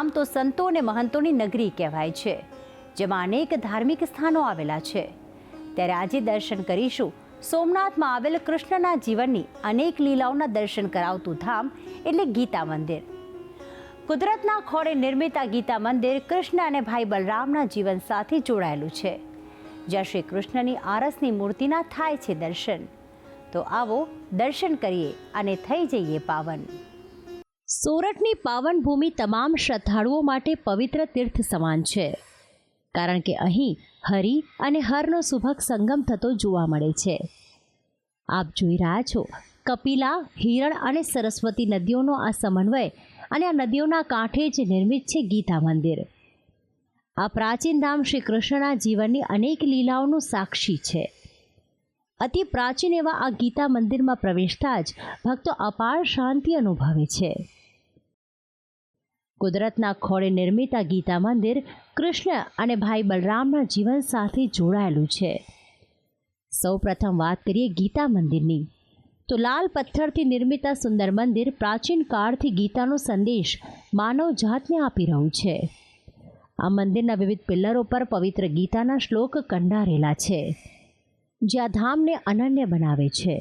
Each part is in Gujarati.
આમ તો સંતો અને મહંતોની નગરી કહેવાય છે, જેમાં અનેક ધાર્મિક સ્થાનો આવેલા છે. ત્યારે આજે દર્શન કરીશું. સોમનાથમાં આવેલ કૃષ્ણના જીવનની અનેક લીલાઓના દર્શન કરાવતું ધામ એટલે ગીતા મંદિર. કુદરતના ખોળે નિર્મિત આ ગીતા મંદિર કૃષ્ણ અને ભાઈ બલરામના જીવન સાથે જોડાયેલું છે. જ્યાં શ્રી કૃષ્ણની આરસની મૂર્તિના થાય છે દર્શન. તો આવો દર્શન કરીએ અને થઈ જઈએ પાવન. સોરઠની પાવન ભૂમિ તમામ શ્રદ્ધાળુઓ માટે પવિત્ર તીર્થ સમાન છે. કારણ કે અહીં હરિ અને હરનો સુભગ સંગમ થતો જોવા મળે છે. આપ જોઈ રહ્યા છો, કપિલા, હિરણ અને સરસ્વતી નદીઓનો આ સમન્વય અને આ નદીઓના કાંઠે જ નિર્મિત છે ગીતા મંદિર. આ પ્રાચીન ધામ શ્રી કૃષ્ણના જીવનની અનેક લીલાઓનું સાક્ષી છે. અતિ પ્રાચીન એવા આ ગીતા મંદિરમાં પ્રવેશતા જ ભક્તો અપાર શાંતિ અનુભવે છે. કુદરતના ખોળે નિર્મિત આ ગીતા મંદિર કૃષ્ણ અને ભાઈ બલરામના જીવન સાથે જોડાયેલું છે. સૌ પ્રથમ વાત કરીએ ગીતા મંદિરની. તો લાલ પથ્થરથી નિર્મિત આ સુંદર મંદિર પ્રાચીન કાળથી ગીતાનો સંદેશ માનવ જાતને આપી રહ્યું છે. આ મંદિરના વિવિધ પિલ્લરો પર પવિત્ર ગીતાના શ્લોક કંડારેલા છે, જે આ ધામને અનન્ય બનાવે છે.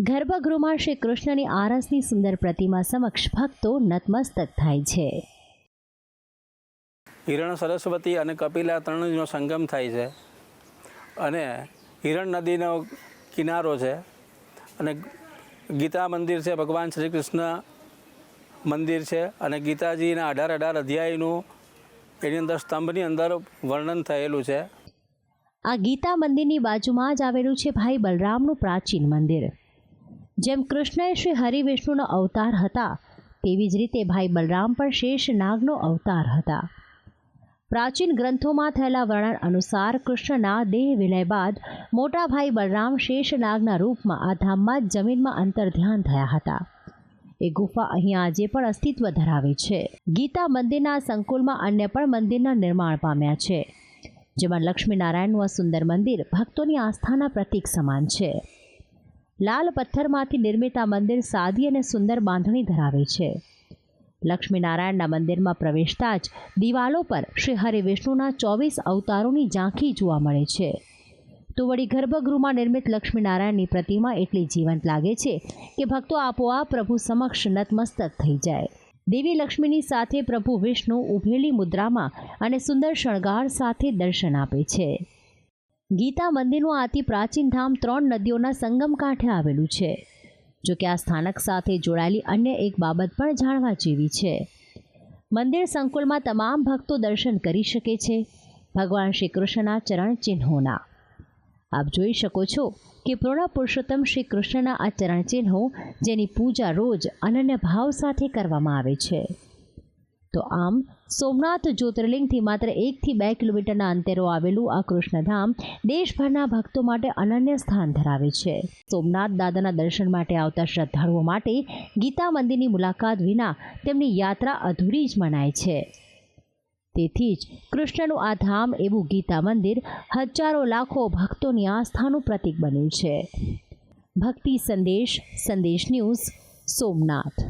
ગર્ભગૃહમાં શ્રી કૃષ્ણની આરસની સુંદર પ્રતિમા સમક્ષ ભક્તો નતમસ્તક થાય છે. હિરણ સરસ્વતી અને કપિલા ત્રણનો સંગમ થાય છે. અને હિરણ નદીનો કિનારો છે અને ગીતા મંદિર છે ભગવાન શ્રી કૃષ્ણ મંદિર છે અને ગીતાજીના અઢાર અઢાર અધ્યાયનું એની અંદર સ્તંભની અંદર વર્ણન થયેલું છે. આ ગીતા મંદિરની બાજુમાં જ આવેલું છે ભાઈ બલરામનું પ્રાચીન મંદિર. જેમ કૃષ્ણ શ્રી હરિવિષ્ણુનો અવતાર હતા, તેવી જ રીતે ભાઈ બલરામ પણ શેષ નાગનો અવતાર હતા. પ્રાચીન ગ્રંથોમાં થયેલા વર્ણન અનુસાર કૃષ્ણના દેહ વિલય બાદ મોટા ભાઈ બલરામ શેષનાગના રૂપમાં આ ધામમાં જ જમીનમાં અંતર ધ્યાન થયા હતા. એ ગુફા અહીં આજે પણ અસ્તિત્વ ધરાવે છે. ગીતા મંદિરના સંકુલમાં અન્ય પણ મંદિરના નિર્માણ પામ્યા છે, જેમાં લક્ષ્મીનારાયણનું આ સુંદર મંદિર ભક્તોની આસ્થાના પ્રતીક સમાન છે. લાલ પથ્થરમાંથી નિર્મિત આ મંદિર સાદી અને સુંદર બાંધણી ધરાવે છે. લક્ષ્મીનારાયણના મંદિરમાં પ્રવેશતા જ દિવાલો પર શ્રી હરિ વિષ્ણુના ચોવીસ અવતારોની ઝાંખી જોવા મળે છે. તો વળી ગર્ભગૃહમાં નિર્મિત લક્ષ્મીનારાયણની પ્રતિમા એટલી જીવંત લાગે છે કે ભક્તો આપોઆપ પ્રભુ સમક્ષ નતમસ્તક થઈ જાય. દેવી લક્ષ્મીની સાથે પ્રભુ વિષ્ણુ ઉભેલી મુદ્રામાં અને સુંદર શણગાર સાથે દર્શન આપે છે. ગીતા મંદિરનું અતિ પ્રાચીન ધામ ત્રણ નદીઓના સંગમ કાંઠે આવેલું છે. જો કે આ સ્થાનક સાથે જોડાયેલી અન્ય એક બાબત પણ જાણવા જેવી છે. મંદિર સંકુલમાં તમામ ભક્તો દર્શન કરી શકે છે. ભગવાન શ્રી કૃષ્ણના ચરણ ચિહ્નોના. આપ જોઈ શકો છો કે પૂર્ણ પુરુષોત્તમ શ્રી કૃષ્ણના આ ચરણ ચિહ્નો, જેની પૂજા રોજ અનન્ય ભાવ સાથે કરવામાં આવે છે. તો આમ, સોમનાથ જ્યોતિર્લિંગથી માત્ર એકથી બે કિલોમીટરના અંતરો આવેલું આ કૃષ્ણધામ દેશભરના ભક્તો માટે અનન્ય સ્થાન ધરાવે છે. સોમનાથ દાદાના દર્શન માટે આવતા શ્રદ્ધાળુઓ માટે ગીતા મંદિરની મુલાકાત વિના તેમની યાત્રા અધૂરી જ મનાય છે. તેથી જ કૃષ્ણનું આ ધામ એવું ગીતા મંદિર હજારો લાખો ભક્તોની આસ્થાનું પ્રતીક બન્યું છે. ભક્તિ સંદેશ સંદેશ ન્યૂઝ, સોમનાથ.